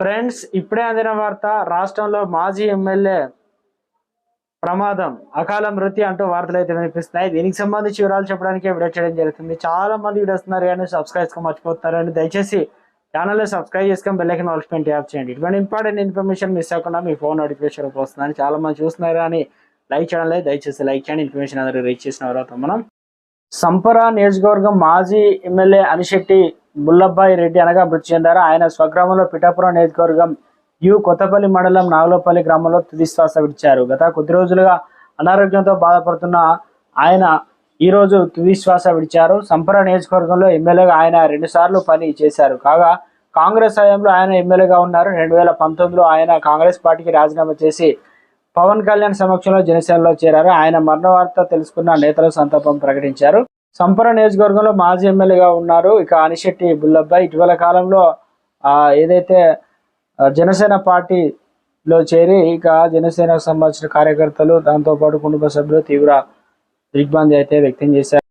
Friends ఇప్పుడే అందిన వార్త రాష్ట్రంలో మాజీ ఎమ్మెల్యే ప్రమాదం అకాల మృతి అంటూ వార్తలు అయితే వినిపిస్తున్నాయి. దీనికి సంబంధించి వివరాలు చెప్పడానికి వీడియో చేయడం జరుగుతుంది. చాలా మంది వీడియో వస్తున్నారు కానీ సబ్స్క్రైబ్ మర్చిపోతున్నారు అని దయచేసి ఛానల్లో సబ్స్క్రైబ్ చేసుకొని బెల్ నోటిఫికేషన్ యాప్ ట్యాప్ చేయండి. ఇటువంటి ఇంపార్టెంట్ ఇన్ఫర్మేషన్ మిస్ అవ్వకుండా మీ ఫోన్ నోటిఫికేషన్ వస్తుందని చాలా మంది చూస్తున్నారు కానీ లైక్ చేయడం లేదు. దయచేసి లైక్ చేయండి. ఇన్ఫర్మేషన్ అందరూ రీచ్ చేసిన తర్వాత మనం. సంపరా నియోజకవర్గం మాజీ ఎమ్మెల్యే అనిశెట్టి ముల్లబ్బాయి రెడ్డి అనగా మృతి చెందారు. ఆయన స్వగ్రామంలో పిఠాపురం నియోజకవర్గం యు కొత్తపల్లి మండలం నాగులపల్లి గ్రామంలో తుదిశ్వాస విడిచారు. గత కొద్ది రోజులుగా అనారోగ్యంతో బాధపడుతున్న ఆయన ఈ రోజు విడిచారు. సంపర నియోజకవర్గంలో ఎమ్మెల్యేగా ఆయన రెండుసార్లు పని చేశారు. కాగా కాంగ్రెస్ హయాంలో ఆయన ఎమ్మెల్యేగా ఉన్నారు. రెండు వేల పంతొమ్మిదిలో ఆయన కాంగ్రెస్ పార్టీకి రాజీనామా చేసి పవన్ కళ్యాణ్ సమక్షంలో జనసేనలో చేరారు. ఆయన మరణ వార్త తెలుసుకున్న నేతలు సంతాపం ప్రకటించారు. సంపర నియోజకవర్గంలో మాజీ ఎమ్మెల్యేగా ఉన్నారు. ఇక అనిశెట్టి బుల్లబ్బాయి ఇటీవల కాలంలో ఆ, ఏదైతే జనసేన పార్టీలో చేరి ఇక జనసేనకు సంబంధించిన కార్యకర్తలు దాంతోపాటు కుటుంబ సభ్యులు తీవ్ర దిగ్భ్రాంతి అయితే వ్యక్తం చేశారు.